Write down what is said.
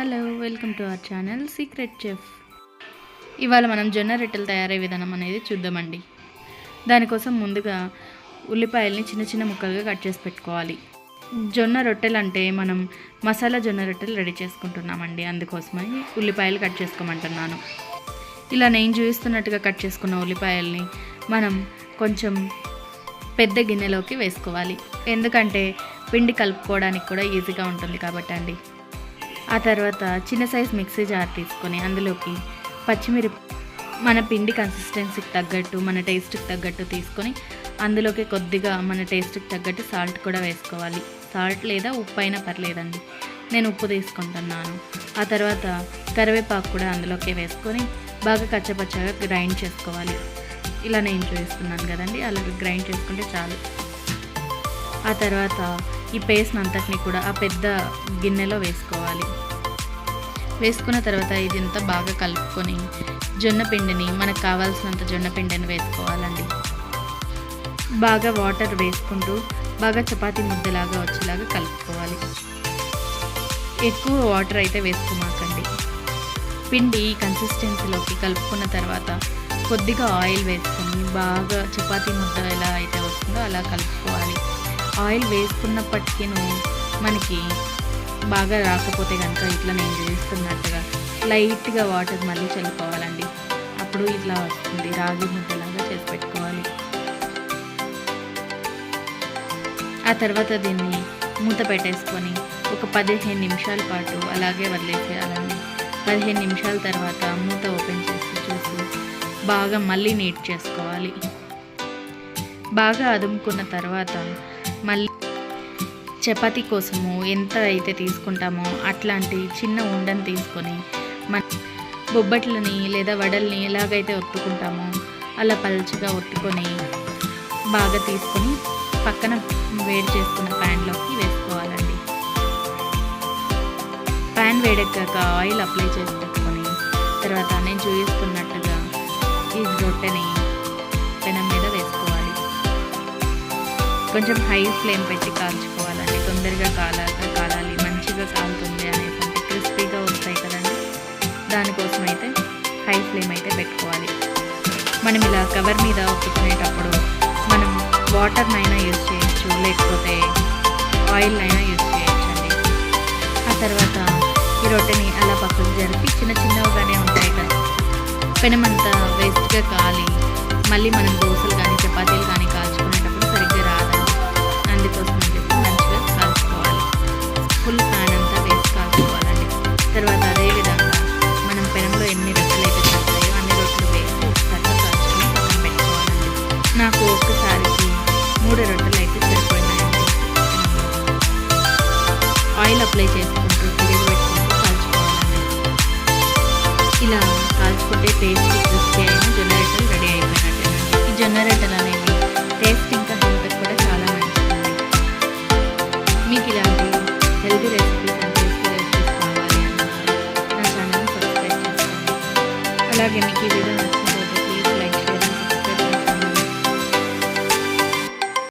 Hello welcome to our channel secret chef. ఇవాళ మనం జొన్న రొట్టెలు తయారయ్యే విధానం అనేది చూద్దామండి. దానికోసం ముందుగా ఉల్లిపాయల్ని చిన్న చిన్న ముక్కలుగా కట్ చేసి పెట్టుకోవాలి. జొన్న రొట్టెలు అంటే మనం మసాలా జొన్న రొట్టెలు రెడీ చేసుకుంటున్నామండి. అందుకోసమని ఉల్లిపాయలు కట్ చేసుకోమంటున్నాను. ఇలా నేను చూపిస్తున్నట్టుగా కట్ చేసుకున్న ఉల్లిపాయల్ని మనం కొంచెం పెద్ద గిన్నెలోకి వేసుకోవాలి. ఎందుకంటే పిండి కలుపుకోవడానికి కూడా ఈజీగా ఉంటుంది కాబట్టి అండి. ఆ తర్వాత చిన్న సైజ్ మిక్సీ జార్ తీసుకొని అందులోకి పచ్చిమిరప మన పిండి కన్సిస్టెన్సీకి తగ్గట్టు మన టేస్ట్కి తగ్గట్టు తీసుకొని అందులోకి కొద్దిగా మన టేస్ట్కి తగ్గట్టు సాల్ట్ కూడా వేసుకోవాలి. సాల్ట్ లేదా ఉప్పు అయినా పర్లేదండి. నేను ఉప్పు తీసుకుంటున్నాను. ఆ తర్వాత కరివేపాకు కూడా అందులోకి వేసుకొని బాగా కచ్చపచ్చగా గ్రైండ్ చేసుకోవాలి. ఇలా నేను చూపిస్తున్నాను కదండి. అలా గ్రైండ్ చేసుకుంటే చాలు. ఆ తర్వాత ఈ పేస్ట్ అంతటిని కూడా ఆ పెద్ద గిన్నెలో వేసుకోవాలి. వేసుకున్న తర్వాత ఇదంతా బాగా కలుపుకొని జొన్న పిండిని మనకు కావాల్సినంత జొన్న పిండిని వేసుకోవాలండి. బాగా వాటర్ వేసుకుంటూ బాగా చపాతీ ముద్దలాగా వచ్చేలాగా కలుపుకోవాలి. ఎక్కువ వాటర్ అయితే వేసుకోమాకండి పిండి కన్సిస్టెన్సీలోకి కలుపుకున్న తర్వాత కొద్దిగా ఆయిల్ వేసుకొని బాగా చపాతీ ముద్ద ఎలా అయితే వస్తుందో అలా కలుపుకోవాలి. ఆయిల్ వేసుకున్నప్పటికీ మనకి బాగా రాకపోతే కనుక ఇట్లా నేను చేస్తున్నట్టుగా లైట్గా వాటర్ మళ్ళీ చల్లుకోవాలండి. అప్పుడు ఇట్లా వస్తుంది రాగి ముద్దలాగా చేసి పెట్టుకోవాలి. ఆ తర్వాత దీన్ని మూత పెట్టేసుకొని ఒక పదిహేను నిమిషాల పాటు అలాగే వదిలేసేయాలండి. పదిహేను నిమిషాల తర్వాత మూత ఓపెన్ చేసి చూసి బాగా మళ్ళీ నీట్ చేసుకోవాలి. బాగా అదుముకున్న తర్వాత మళ్ళీ చపాతీ కోసము ఎంత అయితే తీసుకుంటామో అట్లాంటి చిన్న ఉండని తీసుకొని మన బొబ్బట్లని లేదా వడల్ని ఎలాగైతే ఒత్తుకుంటామో అలా పలుచగా ఒత్తుకొని బాగా తీసుకొని పక్కన వేడి చేసుకున్న ప్యాన్లోకి వేసుకోవాలండి. ప్యాన్ వేడెక్కాక ఆయిల్ అప్లై చేసి పెట్టుకొని తర్వాత నేను చూపిస్తున్నట్టుగా ఈ రొట్టెని పెనం కొంచెం హై ఫ్లేమ్ పెట్టి కాల్చుకోవాలండి. తొందరగా కాలా కాలాలి. మంచిగా కాలుతుంది అనేటువంటి క్రిస్పీగా వస్తాయి కదండి. దానికోసం అయితే హై ఫ్లేమ్ అయితే పెట్టుకోవాలి. మనం ఇలా కవర్ మీద ఒత్తుకునేటప్పుడు మనం వాటర్నైనా యూజ్ చేయొచ్చు. లేకపోతే ఆయిల్నైనా యూజ్ చేయొచ్చండి. ఆ తర్వాత ఈ రొట్టెని అలా పక్కకు జరిపి చిన్న చిన్నవిగానే ఉంటాయి కదా. పెనమంతా వేస్ట్గా కాలి. మళ్ళీ మనం దోశలు కానీ చపాతీలు కానీ అప్లై చేసుకుంటూ తిరిగి పెట్టుకుంటూ కాల్చుకోవాలండి ఇలా కాల్చుకుంటే టేస్ట్ క్రిస్పీ అయిన జొన్న రొట్టెలు రెడీ అయిపోయినట్టేనండి ఈ జొన్న రొట్టెలు అనేవి టేస్ట్ ఇంకా హెల్త్ కూడా చాలా మంచిది. మీకు ఇలాంటి healthy recipes and tasty recipes కావాలి అన్నమాట నా ఛానల్ సబ్స్క్రైబ్ చేసుకోండి. అలాగే మీకు ఈ వీడియో